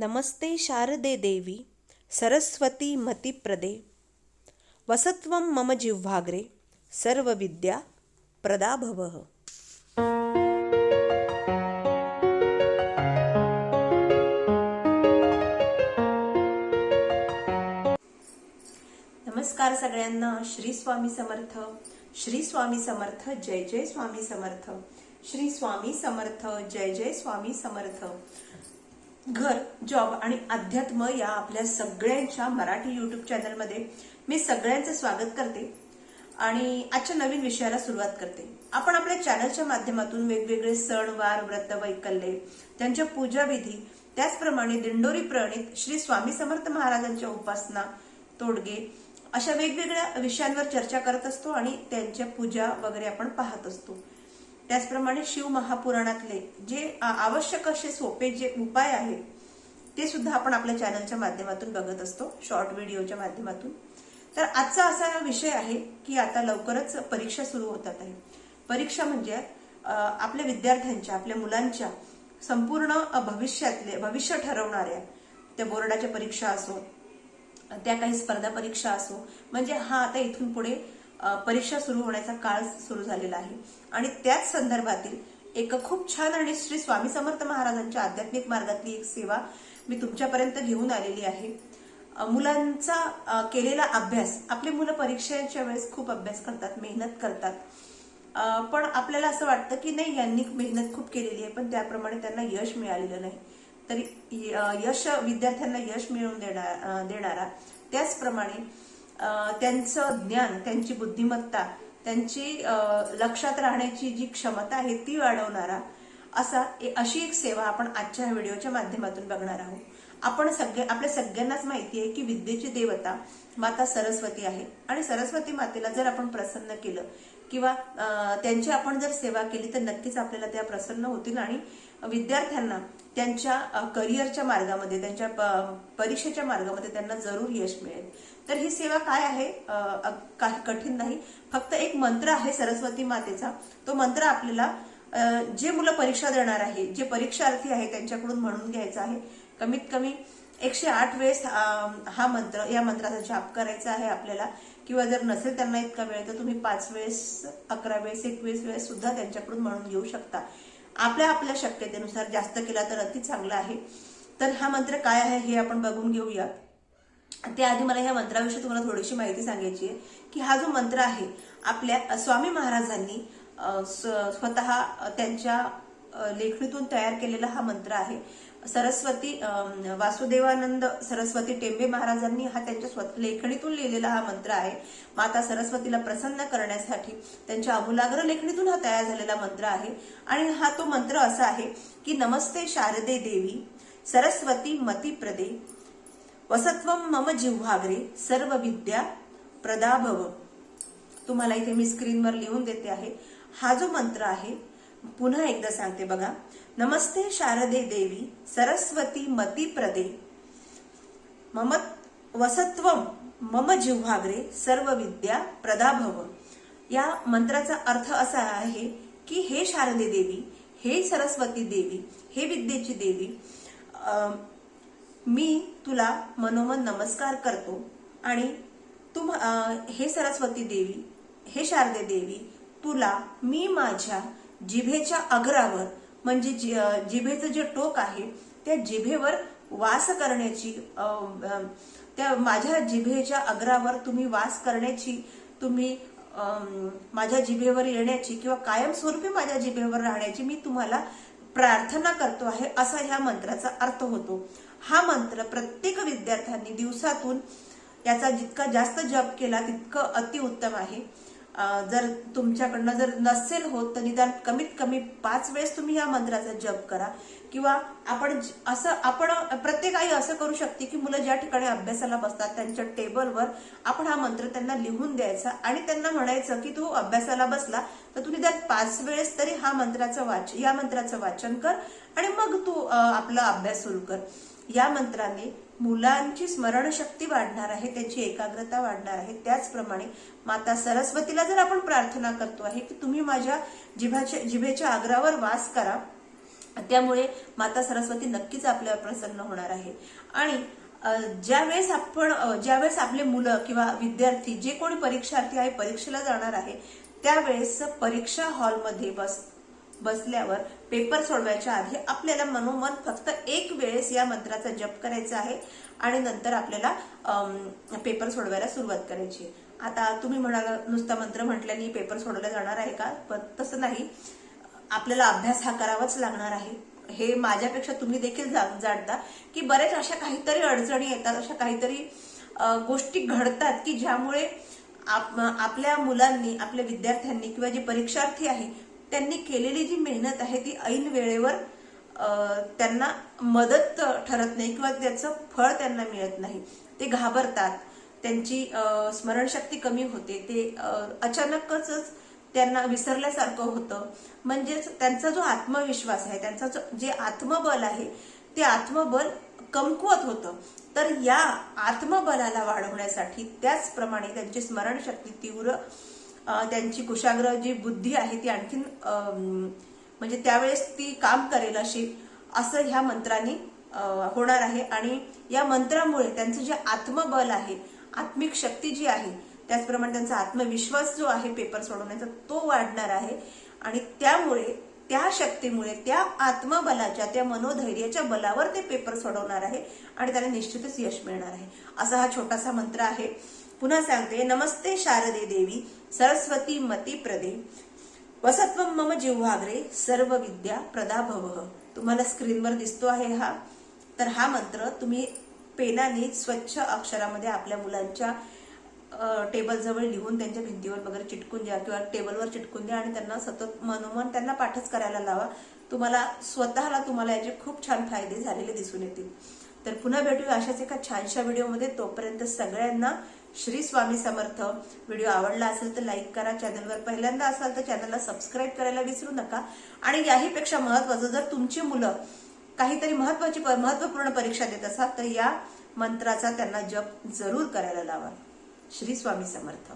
नमस्ते शारदे देवी सरस्वती मतिप्रदे वसत्वं मम जिह्वाग्रे सर्वविद्या प्रदा भवः नमस्कार सगळ्यांना श्री स्वामी समर्थ श्री स्वामी समर्थ जय जय स्वामी समर्थ श्री स्वामी समर्थ जय जय स्वामी समर्थ। घर जॉब आणि अध्यात्म या आपल्या सगळ्यांच्या मराठी युट्यूब चॅनलमध्ये मी सगळ्यांचं स्वागत करते आणि आजच्या नवीन विषयाला सुरुवात करते. आपण आपल्या चॅनलच्या माध्यमातून वेगवेगळे सण वार व्रत वैकल्ये त्यांच्या पूजाविधी त्याचप्रमाणे दिंडोरी प्रणित श्री स्वामी समर्थ महाराजांच्या उपासना तोडगे अशा वेगवेगळ्या विषयांवर चर्चा करत असतो आणि त्यांच्या पूजा वगैरे आपण पाहत असतो. त्याचप्रमाणे शिव महापुराणातले जे आवश्यक असे सोपे जे उपाय आहेत ते सुद्धा आपण आपल्या चॅनलच्या माध्यमातून बघत असतो शॉर्ट व्हिडिओच्या माध्यमातून. तर आजचा असा विषय आहे की आता लवकरच परीक्षा सुरू होतात आहे. परीक्षा म्हणजे आपल्या विद्यार्थ्यांच्या आपल्या मुलांच्या संपूर्ण भविष्यातले भविष्य ठरवणाऱ्या त्या बोर्डाच्या परीक्षा असो त्या काही स्पर्धा परीक्षा असो म्हणजे हा आता इथून पुढे परीक्षा सुरू होण्याचा काळ सुरू झालेला आहे. आणि त्याच संदर्भातील एक खूप छान आणि श्री स्वामी समर्थ महाराजांच्या आध्यात्मिक मार्गातली एक सेवा मी तुमच्यापर्यंत घेऊन आलेली आहे. मुलांचा केलेला अभ्यास आपली मुलं परीक्षेच्या वेळेस खूप अभ्यास करतात मेहनत करतात. पण आपल्याला असं वाटतं की नाही यांनी मेहनत खूप केलेली आहे पण त्याप्रमाणे त्यांना यश मिळालेलं नाही. तरी य- यश विद्यार्थ्यांना यश मिळवून देणार देणारा त्याचप्रमाणे त्यांचं ज्ञान त्यांची बुद्धिमत्ता त्यांची लक्षात राहण्याची जी क्षमता आहे ती वाढवणारा असा अशी एक सेवा आपण आजच्या व्हिडिओच्या माध्यमातून बघणार आहोत. आपण सगळे आपल्या सगळ्यांनाच माहिती आहे की विद्येची देवता माता सरस्वती आहे. आणि सरस्वती मातेला जर आपण प्रसन्न केलं किंवा त्यांची आपण जर सेवा केली तर नक्कीच आपल्याला त्या प्रसन्न होतील आणि विद्यार्थ्यांना त्यांच्या करिअरच्या मार्गामध्ये त्यांच्या प- परीक्षेच्या मार्गामध्ये त्यांना जरूर यश मिळेल. तर ही सेवा काय आहे? काही कठीण नाही. फक्त एक मंत्र आहे सरस्वती मातेचा. तो मंत्र आपल्याला जे मुलं परीक्षा देणार आहे जे परीक्षार्थी आहे त्यांच्याकडून म्हणून घ्यायचा आहे. कमीत कमी एकशे आठ वेळेस हा मंत्र या मंत्राचा जाप करायचा आहे आपल्याला. किंवा जर नसेल त्यांना इतका वेळ तर तुम्ही पाच वेळेस अकरा वेळेस एकवीस वेळेस सुद्धा त्यांच्याकडून म्हणून घेऊ शकता. आपल्या आपल्या शक्यतेनुसार जास्त केला तर अति चांगला आहे. तर हा मंत्र काय आहे हे आपण बघून घेऊया. त्याआधी मला ह्या मंत्राविषयी तुम्हाला थोडीशी माहिती सांगायची आहे की हा जो मंत्र आहे आपल्या स्वामी महाराजांनी स्वतः त्यांच्या लेखणीतून तयार केलेला हा मंत्र आहे. सरस्वती वासुदेवानंद सरस्वती टेंबे महाराजांनी हा त्यांच्या लेखणीतून लिहिलेला हा मंत्र आहे. माता सरस्वतीला प्रसन्न करण्यासाठी त्यांच्या अमूलाग्र लेखणीतून हा तयार झालेला मंत्र आहे. आणि हा तो मंत्र असा आहे की नमस्ते शारदे देवी सरस्वती मतिप्रदे वसत्व मम जिव्हाग्रे सर्व विद्या प्रदाभव तुम्हाला इथे मी स्क्रीनवर लिहून देते आहे. हा जो मंत्र आहे पुन्हा एकदा सांगते बघा. नमस्ते शारदे देवी सरस्वती मती प्रदे. मम वसत्व मम जिव्हाग्रे सर्व विद्या प्रदाभव या मंत्राचा अर्थ असा आहे की हे शारदे देवी हे सरस्वती देवी हे विद्येची देवी आ, मी तुला मनोमन नमस्कार करतो आणि तुम हे सरस्वती देवी हे शारदे देवी तुला मी माझ्या जिभेच्या अग्रावर म्हणजे जि- जिभेचं जे टोक आहे त्या जिभेवर वास करण्याची त्या माझ्या जिभेच्या अग्रावर तुम्ही वास करण्याची तुम्ही माझ्या जिभेवर येण्याची किंवा कायमस्वरूपी माझ्या जिभेवर राहण्याची मी तुम्हाला प्रार्थना करतो आहे असा ह्या मंत्राचा अर्थ होतो. हा मंत्र प्रत्येक विद्यार्थ्यांनी दिवसातून याचा जितका जास्त जप केला तितकं अतिउत्तम आहे. जर तुमच्याकडनं जर नसेल होत तर निदान कमीत कमी पाच वेळेस तुम्ही या मंत्राचा जप करा. किंवा आपण असं आपण प्रत्येक आई असं करू शकते की मुलं ज्या ठिकाणी अभ्यासाला बसतात त्यांच्या टेबलवर आपण हा मंत्र त्यांना लिहून द्यायचा आणि त्यांना म्हणायचं की तू अभ्यासाला बसला तर तू निदान पाच वेळेस तरी हा मंत्राचं वाच या मंत्राचं वाचन कर आणि मग तू आपला अभ्यास सुरू कर. या मंत्राने मुलांची स्मरणशक्ती वाढणार आहे त्यांची एकाग्रता वाढणार आहे. त्याचप्रमाणे माता सरस्वतीला जर आपण प्रार्थना करतो आहे की तुम्ही माझ्या जिभाच्या जिभेच्या आग्रावर वास करा त्यामुळे माता सरस्वती नक्कीच आपल्यावर प्रसन्न होणार आहे. आणि ज्यावेळेस आपण ज्यावेळेस आपले मुलं किंवा विद्यार्थी जे कोणी परीक्षार्थी आहे परीक्षेला जाणार आहे त्यावेळेस परीक्षा हॉलमध्ये बस बसल्यावर पेपर सोडवायच्या आधी आपल्याला मनोमन फक्त एक वेळेस या मंत्राचा जप करायचा आहे आणि नंतर आपल्याला पेपर सोडवायला सुरुवात करायची आता तुम्ही म्हणाला नुसता मंत्र म्हटल्याने पेपर सोडवला जाणार आहे का? पण तसं नाही. आपल्याला अभ्यास हा करावाच लागणार आहे. हे माझ्यापेक्षा तुम्ही देखील जा- जाणता की बऱ्याच अशा काहीतरी अडचणी येतात अशा काहीतरी गोष्टी घडतात की ज्यामुळे आप- आपल्या मुलांनी आपल्या विद्यार्थ्यांनी किंवा जे परीक्षार्थी आहे त्यांनी केलेली जी मेहनत आहे ती ऐन वेळेवर त्यांना मदत ठरत नाही किंवा त्याचं फळ त्यांना मिळत नाही. ते घाबरतात. त्यांची स्मरणशक्ती कमी होते. ते अचानकच त्यांना विसरल्यासारखं होतं. म्हणजेच त्यांचा जो आत्मविश्वास आहे त्यांचा जो जे आत्मबल आहे ते आत्मबल कमकुवत होतं. तर या आत्मबलाला वाढवण्यासाठी त्याचप्रमाणे त्यांची स्मरणशक्ती तीव्र त्यांची कुशाग्र जी बुद्धी आहे ती आणखीन म्हणजे त्यावेळेस ती काम करेल अशी असं ह्या मंत्राने होणार आहे. आणि या मंत्रामुळे त्यांचं जे आत्मबल आहे आत्मिक शक्ती जी आहे त्याचप्रमाणे त्यांचा आत्मविश्वास जो आहे पेपर सोडवण्याचा तो वाढणार आहे. आणि त्यामुळे त्या शक्तीमुळे त्या आत्मबलाच्या त्या मनोधैर्याच्या बलावर ते पेपर सोडवणार आहे. आणि त्याला निश्चितच यश मिळणार आहे. असा हा छोटासा मंत्र आहे. पुन्हा सांगते नमस्ते शारदे देवी सरस्वती मती प्रदे वसत्व मम जिव्हाग्रे सर्व विद्या प्रदा भव. तुम्हाला स्क्रीनवर दिसतो आहे हा? तर हा मंत्र तुम्ही पेनाने स्वच्छ अक्षरामध्ये आपल्या मुलांच्या टेबलजवळ लिहून त्यांच्या भिंतीवर वगैरे चिटकून द्या किंवा टेबलवर चिटकून द्या आणि त्यांना सतत मनोमन त्यांना पाठच करायला लावा. तुम्हाला स्वतःला तुम्हाला याचे खूप छान फायदे झालेले दिसून येतील. तर पुन्हा भेटूया अशाच एका छानशा व्हिडिओमध्ये. तोपर्यंत सगळ्यांना श्री स्वामी समर्थ. व्हिडिओ आवडला असेल तर लाईक करा चॅनलवर पहिल्यांदा असाल तर चॅनलला सबस्क्राईब करायला विसरू नका. आणि याहीपेक्षा महत्वाचं जर तुमची मुलं काहीतरी महत्वाची महत्त्वपूर्ण परीक्षा देत असाल तर या मंत्राचा त्यांना जप जरूर करायला लावा. श्री स्वामी समर्थ.